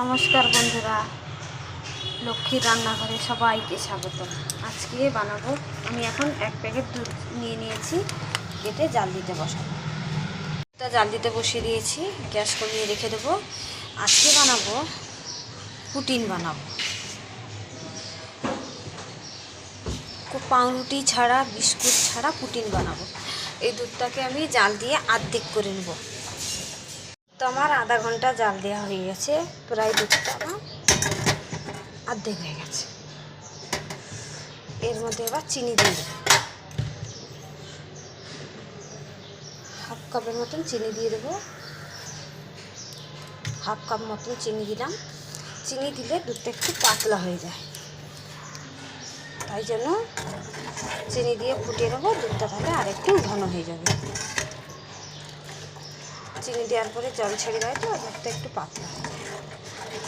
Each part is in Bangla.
নমস্কার বন্ধুরা লক্ষ্মীর রান্নাঘরে সবাইকে স্বাগত আজকে বানাবো, আমি এখন এক প্যাকেট দুধ নিয়ে নিয়েছি, কেটে জাল দিতে বসাবো। তা জাল দিতে বসিয়ে দিয়েছি, গ্যাস কমিয়ে রেখে দেবো। আজকে বানাবো, পুটিন বানাবো। পাউরুটি ছাড়া, বিস্কুট ছাড়া পুটিন বানাবো। এই দুধটাকে আমি জাল দিয়ে আর্ধেক করে নেব। তো আমার আধা ঘণ্টা জাল দেওয়া হয়ে গেছে, প্রায় দুধটা আমার অর্ধেক হয়ে গেছে। এর মধ্যে এবার চিনি দিয়ে দেবো। হাফ কাপের মতন চিনি দিয়ে দেবো। হাফ কাপ মতন চিনি দিলাম। চিনি দিলে দুধটা একটু পাতলা হয়ে যায়। তাই জন্য চিনি দিয়ে ফুটিয়ে নেব। দুধটা তাহলে আর একটু ঘন হয়ে যাবে। চিনি দেওয়ার পরে জল ছেড়ে দেয় তো দুধটা একটু পাতলা।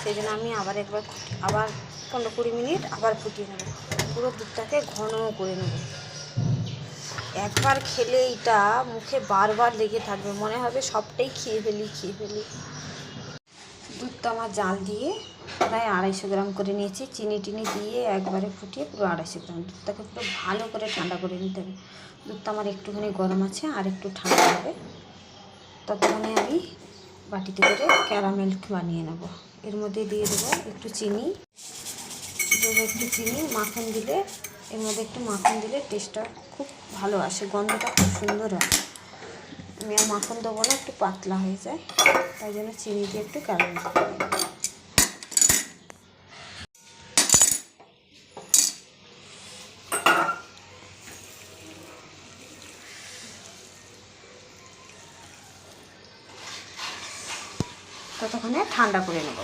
সেই জন্য আমি আবার একবার আবার পনেরো কুড়ি মিনিট আবার ফুটিয়ে নেব। পুরো দুধটাকে ঘন করে নেব। একবার খেলে এটা মুখে বারবার লেগে থাকবে, মনে হবে সবটাই খেয়ে ফেলি খেয়ে ফেলি। দুধটা আমার জাল দিয়ে প্রায় আড়াইশো গ্রাম করে নিয়েছি। চিনি টিনি দিয়ে একবারে ফুটিয়ে পুরো আড়াইশো গ্রাম। দুধটাকে পুরো ভালো করে ঠান্ডা করে নিতে হবে। দুধটা আমার একটুখানি গরম আছে আর একটু ঠান্ডা হবে। ততক্ষণে আমি বাটিতে করে ক্যারামেল বানিয়ে নেব। এর মধ্যে দিয়ে দেবো একটু চিনি। দেবো একটু চিনি, মাখন দিলে, এর মধ্যে একটু মাখন দিলে টেস্টটা খুব ভালো আসে, গন্ধটা খুব সুন্দর হয়। আমি আর মাখন দেবো না, একটু পাতলা হয়ে যায়, তাই জন্য চিনি দিয়ে একটু ক্যারামেল ততক্ষণে ঠান্ডা করে নেব।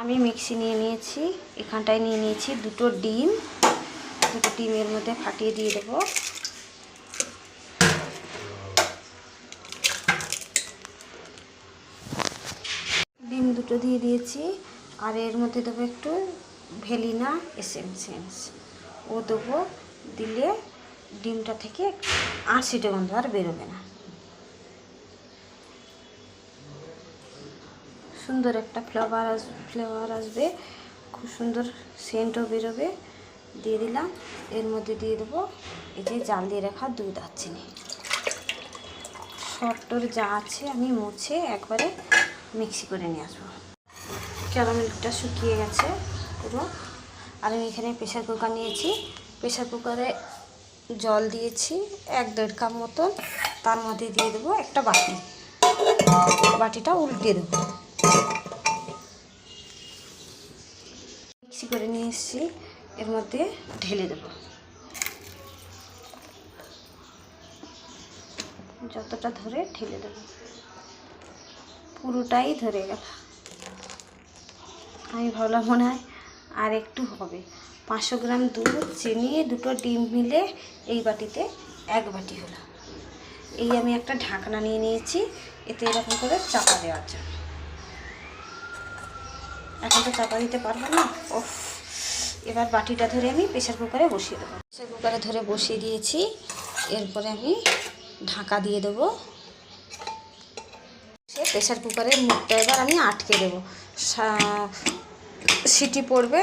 আমি মিক্সি নিয়ে নিয়েছি, এখানটায় নিয়ে নিয়েছি দুটো ডিম। দুটো ডিমের মধ্যে ফাটিয়ে দিয়ে দেবো। ডিম দুটো দিয়ে দিয়েছি, আর এর মধ্যে দেবো একটু ভেলিনা এসেন্সেন্স ও দেবো দিলে ডিমটা থেকে আশিটা গন্ধ আর বেরোবে না। সুন্দর একটা ফ্লেভার আস ফ্লেভার আসবে। খুব সুন্দর সেন্টও বেরোবে। দিয়ে দিলাম। এর মধ্যে দিয়ে দেবো এই যে জাল দিয়ে রাখা দুধ আর চিনি যা আছে আমি মুছে একবারে মিক্সি করে নিয়ে আসব। ক্যারামেলটা শুকিয়ে গেছে পুরো। আর আমি এখানে প্রেশার কুকার নিয়েছি। প্রেশার কুকারে জল দিয়েছি এক দেড় কাপ মতন। তার মধ্যে দিয়ে দেবো একটা বাটি। বাটিটা উল্টে দেবো। মিক্সি করে নিয়ে এসেছি। এর মধ্যে ঢেলে দেবো। যতটা ধরে ঢেলে দেবো। পুরোটাই ধরে গেল। আমি ভাবলাম মনে হয় আর একটু হবে। পাঁচশো গ্রাম দুধ, চিনি, দুটো ডিম মিলে এই বাটিতে এক বাটি হলো। এই আমি একটা ঢাকনা নিয়ে নিয়েছি। এতে এরকম করে চাপা দেওয়ার জন্য। এখন তো চাপা দিতে পারব না। ও এবার বাটিটা ধরে আমি প্রেশার কুকারে বসিয়ে দেবো। প্রেশার কুকারে ধরে বসিয়ে দিয়েছি। এরপরে আমি ঢাকা দিয়ে দেবো। সে প্রেশার কুকারের মুখটা এবার আমি আটকে দেবো। সিটি পড়বে,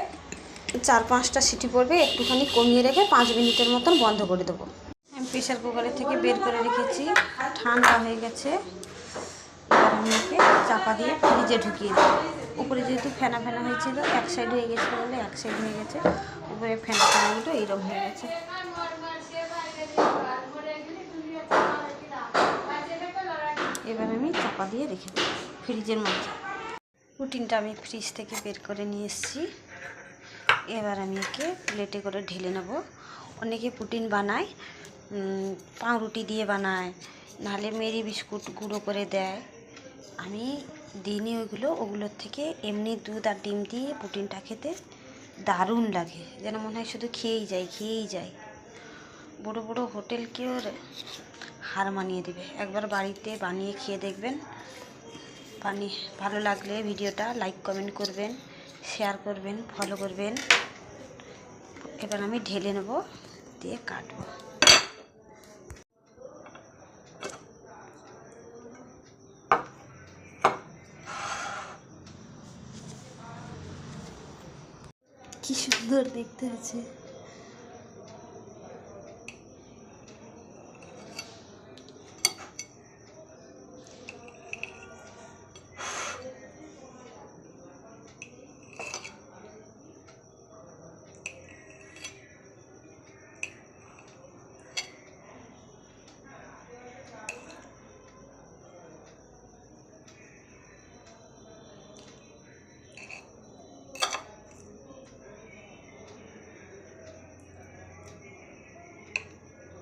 চার পাঁচটা সিটি পড়বে, একটুখানি কমিয়ে রেখে পাঁচ মিনিটের মতন বন্ধ করে দেবো। আমি প্রেশার কুকারের থেকে বের করে রেখেছি। ঠান্ডা হয়ে গেছে। আমি ওকে চাপা দিয়ে ফ্রিজে ঢুকিয়ে দেবো উপরে যেহেতু ফেনা ফেনা হয়েছিল, এক সাইড হয়ে গেছিল বলে এক সাইড হয়ে গেছে। উপরে ফেনা ফেনাগুলো এইরকম হয়ে গেছে। এবার আমি চাপা দিয়ে রেখে দেবো ফ্রিজের মধ্যে। পুটিনটা আমি ফ্রিজ থেকে বের করে নিয়ে এসেছি। এবার আমি একে প্লেটে করে ঢেলে নেব। অনেকে পুটিন বানায় পাউরুটি দিয়ে বানায়, নাহলে মেরি বিস্কুট গুঁড়ো করে দেয়। আমি দিইনি ওইগুলো, ওগুলোর থেকে এমনি দুধ আর ডিম দিয়ে প্রোটিনটা খেতে দারুণ লাগে। যেন মনে হয় শুধু খেয়েই যায় খেয়েই যায়। বড় বড় হোটেলকেও হার মানিয়ে দেবে। একবার বাড়িতে বানিয়ে খেয়ে দেখবেন। বানিয়ে ভালো লাগলে ভিডিওটা লাইক, কমেন্ট করবেন, শেয়ার করবেন, ফলো করবেন। এবার আমি ঢেলে নেব, দিয়ে কাটবো। কি সুন্দর দেখতে আছে।